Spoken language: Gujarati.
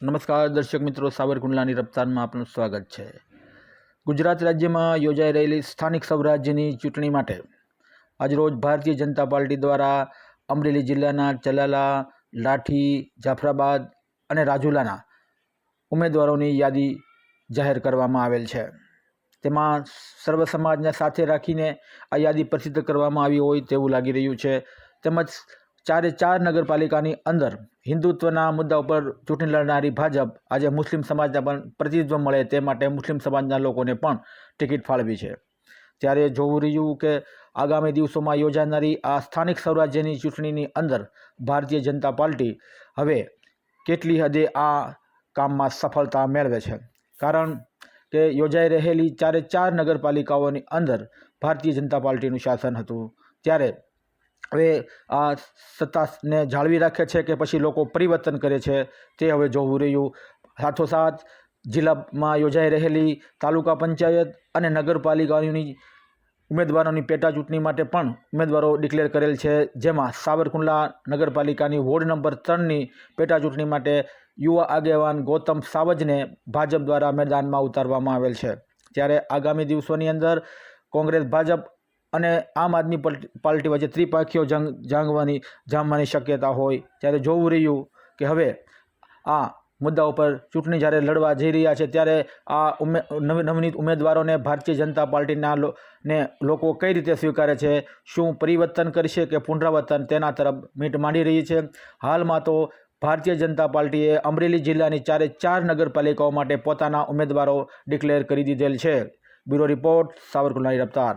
નમસ્કાર દર્શક મિત્રો, સાવરકુંડલાની રફતારમાં આપનું સ્વાગત છે. ગુજરાત રાજ્યમાં યોજાઈ રહેલી સ્થાનિક સ્વરાજ્યની ચૂંટણી માટે આજરોજ ભારતીય જનતા પાર્ટી દ્વારા અમરેલી જિલ્લાના ચલાલા, લાઠી, જાફરાબાદ અને રાજુલાના ઉમેદવારોની યાદી જાહેર કરવામાં આવેલ છે. તેમાં સર્વ સમાજને સાથે રાખીને આ યાદી પ્રસિદ્ધ કરવામાં આવી હોય તેવું લાગી રહ્યું છે. તેમજ ચારે ચાર નગરપાલિકાની અંદર હિન્દુત્વના મુદ્દા ઉપર ચૂંટણી લડનારી ભાજપ આજે મુસ્લિમ સમાજના પણ પ્રતિનિધિત્વ મળે તે માટે મુસ્લિમ સમાજના લોકોને પણ ટિકિટ ફાળવી છે. ત્યારે જોવું રહ્યું કે આગામી દિવસોમાં યોજાનારી આ સ્થાનિક સ્વરાજ્યની ચૂંટણીની અંદર ભારતીય જનતા પાર્ટી હવે કેટલી હદે આ કામમાં સફળતા મેળવે છે. કારણ કે યોજાઈ રહેલી ચારે ચાર નગરપાલિકાઓની અંદર ભારતીય જનતા પાર્ટીનું શાસન હતું. ત્યારે હવે આ સત્તાને જાળવી રાખે છે કે પછી લોકો પરિવર્તન કરે છે તે હવે જોવું રહ્યું. સાથોસાથ જિલ્લામાં યોજાઈ રહેલી તાલુકા પંચાયત અને નગરપાલિકાઓની ઉમેદવારોની પેટા ચૂંટણી માટે પણ ઉમેદવારો ડિક્લેર કરેલ છે. જેમાં સાવરકુંડલા નગરપાલિકાની વોર્ડ નંબર ત્રણની પેટા ચૂંટણી માટે યુવા આગેવાન ગૌતમ સાવજને ભાજપ દ્વારા મેદાનમાં ઉતારવામાં આવેલ છે. ત્યારે આગામી દિવસોની અંદર કોંગ્રેસ, ભાજપ અને આમ આદમી પાર્ટી વચ્ચે ત્રિપાખીઓ જંગ, જાંગવાની, જામવાની શક્યતા હોય, ત્યારે જોવું રહ્યું કે હવે આ મુદ્દા ઉપર ચૂંટણી જ્યારે લડવા જઈ રહ્યા છે, ત્યારે આ ઉમે, નવ, નવનીત ઉમેદવારોને ભારતીય જનતા પાર્ટીના ને લોકો કઈ રીતે સ્વીકારે છે, શું પરિવર્તન કરશે કે પુનરાવર્તન, તેના તરફ મીટ માંડી રહી છે. હાલમાં તો ભારતીય જનતા પાર્ટીએ અમરેલી જિલ્લાની ચારે ચાર નગરપાલિકાઓ માટે પોતાના ઉમેદવારો ડિક્લેર કરી દીધેલ છે. બ્યુરો રિપોર્ટ, સાવરકુંડલાની રફતાર.